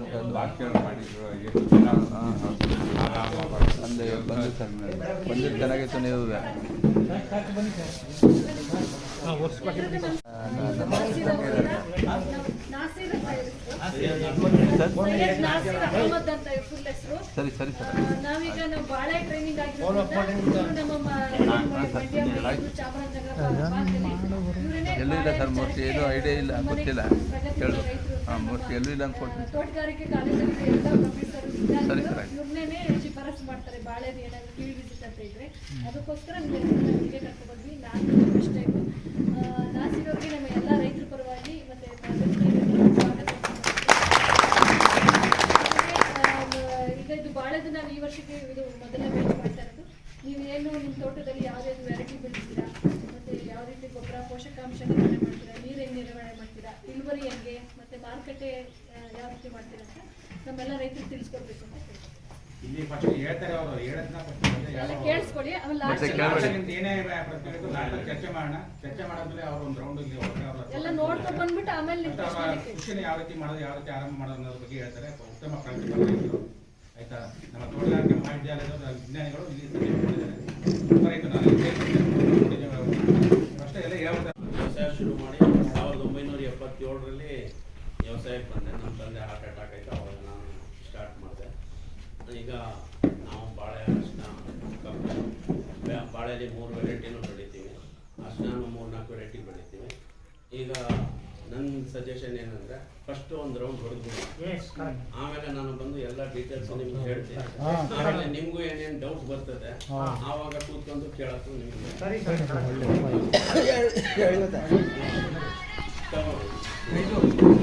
ಮಾಡುವಂಥದ್ದು ಭಾಷಣ ಮಾಡಿದ್ರು ಎಷ್ಟು ಜನ ಅಂದರೆ ಬಂದು ಸರ್ ಬಂದು ಚೆನ್ನಾಗಿತ್ತು ನೀವು. ಸರ್, ಸರಿ ಸರಿ ನಾವೀಗ ನಾವು ಟ್ರೈನಿಂಗ್ ಆಗಿರೋದ್ರಿಂದ ಚಾಮರಾಜನಗರ ಎಲ್ಲೂ ಇಲ್ಲ ಸರ್ ಮೂರ್ತಿ? ಏನು ಐಡಿಯಾ ಇಲ್ಲ ಗೊತ್ತಿಲ್ಲ. ಹೇಳು ಹಾಂ ಮೂರ್ತಿ ಎಲ್ಲೂ ಇಲ್ಲ ಆ, ತೋಟಗಾರಿಕೆ ಕಾಲೇಜಲ್ಲಿ ಎಲ್ಲ ಪ್ರೊಫೆಸರ್ ಸರಿ, ಸರ್, ಆಯ್ತು. ಇವ್ರನ್ನೇ ಶಿಫಾರಸು ಮಾಡ್ತಾರೆ ಏನಾದ್ರು ವಿಸಿಟ್ ಅಂತ ಇದ್ರೆ. ಅದಕ್ಕೋಸ್ಕರ ನಿಮಗೆ ನಾನು ಫಸ್ಟ್ ಟೈಮು ನಾಸಿರೋರಿಗೆ ನಮ್ಮ ಎಲ್ಲ ರೈತರ ಪರವಾಗಿ ಮತ್ತೆ ಪ್ರಗತಿಪರರಿಗೆ ಸ್ವಾಗತ ಜೊತೆಗೆ, ಆ, ಈಗ ಇದು ಬಾಳೆದು ನಾವು ಈ ವರ್ಷಕ್ಕೆ ಇದು ಮೊದಲನೇ ಬ್ಯಾಚ್ ಮಾಡ್ತಾ ಇರೋದು. ನೀವು ಏನು ನಿಮ್ಮ ತೋಟದಲ್ಲಿ ಯಾವ್ಯಾವ್ದು ವೆರೈಟಿ ಬೆಳೆಸ್ತೀರಾ ಮತ್ತೆ ಯಾವ ರೀತಿ ಗೊಬ್ಬರ ಪೋಷಕಾಂಶ ನಿರ್ವಹಣೆ ಮಾಡ್ತೀರಾ ನೀರು ಹೆಂಗೆ ನಿರ್ವಹಣೆ ಮಾಡ್ತೀರಾ? ಇಳುವರಿ ಹೆಂಗೆ? ಮತ್ತೆ ಮಾರುಕಟ್ಟೆ ಯಾವ ರೀತಿ ಮಾಡ್ತೀರಾ ಅಂತ ನಮ್ಮೆಲ್ಲ ರೈತರು ತಿಳಿಸ್ಕೊಡ್ಬೇಕು ಅಂತ ಕೇಳ್ತೀನಿ. ಇಲ್ಲಿ ಫಸ್ಟ್ ಹೇಳ್ತಾರೆ ಅವರು ಕೇಳಿಸ್ಕೊಳ್ಳಿ ಏನೇ ಚರ್ಚೆ ಮಾಡೋಣ. ಚರ್ಚೆ ಮಾಡಾದ್ಮೇಲೆ ಅವ್ರು ಒಂದು ರೌಂಡ್ ಎಲ್ಲ ನೋಡ್ಕೊಂಡು ಬಂದ್ಬಿಟ್ಟು ಆಮೇಲೆ ಕೃಷಿನ ಯಾವ ರೀತಿ ಮಾಡೋದು ಯಾವ ರೀತಿ ಆರಂಭ ಮಾಡೋದು ಅನ್ನೋದ್ರ ಬಗ್ಗೆ ಹೇಳ್ತಾರೆ. ಉತ್ತಮ ಆಯ್ತಾ? ನಮ್ಮ ತೋಟಗಾರಿಕೆ ಮಹಾವಿದ್ಯಾಲಯದ ವಿಜ್ಞಾನಿಗಳು ಇಲ್ಲಿ ರೈತರು ಅಷ್ಟೇ ಎಲ್ಲ ಹೇಳ್ತಾರೆ ಶುರು ಮಾಡಿ ವ್ಯವಸಾಯಕ್ಕೆ ಬಂದೆ ನಮ್ಮ ತಂದೆ ಹಾರ್ಟ್ ಅಟ್ಯಾಕ್ ಆಯಿತು ಅವಾಗ ನಾನು ಸ್ಟಾರ್ಟ್ ಮಾಡಿದೆ. ಈಗ ನಾವು ಬಾಳೆ ಅರಿಶಿನ ಕಬ್ಬು ಬಾಳೆಯಲ್ಲಿ ಮೂರು ವೆರೈಟಿನೂ ಬೆಳಿತೀವಿ. ಅರಿಶಿನ ಮೂರು ನಾಲ್ಕು ವೆರೈಟಿ ಬೆಳಿತೀವಿ. ಈಗ ನನ್ನ ಸಜೆಷನ್ ಏನಂದರೆ ಫಸ್ಟ್ ಒಂದು ರೌಂಡ್ ಹೊಡೆದ್ಬಿಡಿ. ಆಮೇಲೆ ನಾನು ಬಂದು ಎಲ್ಲ ಡೀಟೇಲ್ಸ್ ನಿಮ್ಗೆ ಹೇಳ್ತೀನಿ. ಆಮೇಲೆ ನಿಮಗೂ ಏನೇನು ಡೌಟ್ ಬರ್ತದೆ ಆವಾಗ ಕೂತ್ಕೊಂಡು ಕೇಳಕ್ಕೂ ನಿಮಗೆ. ತಗೊಳ್ಳಿ.